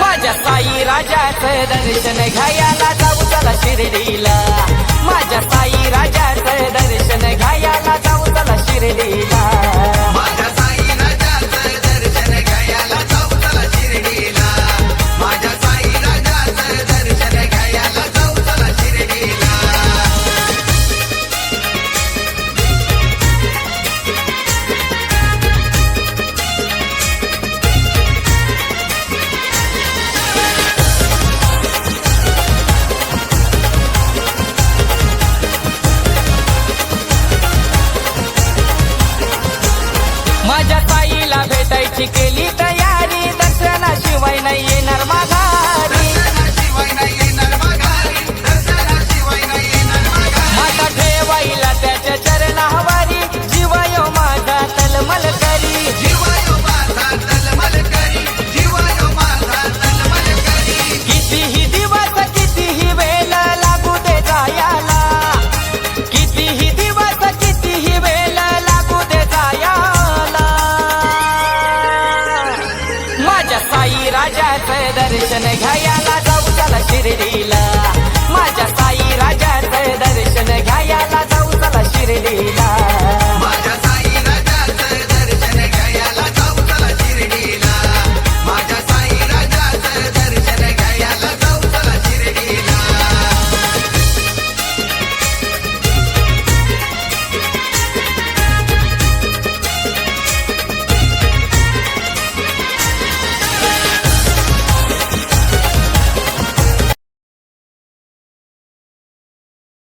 माझ्या साई राजाचं दर्शन घ्यायला जाऊ चला शिर्डीला. माझ्या साई राजाचं दर्शन घ्यायला जाऊ चला शिर्डीला. que ele दर्शन घ्यायला जाऊ त्याला शिर्डीला.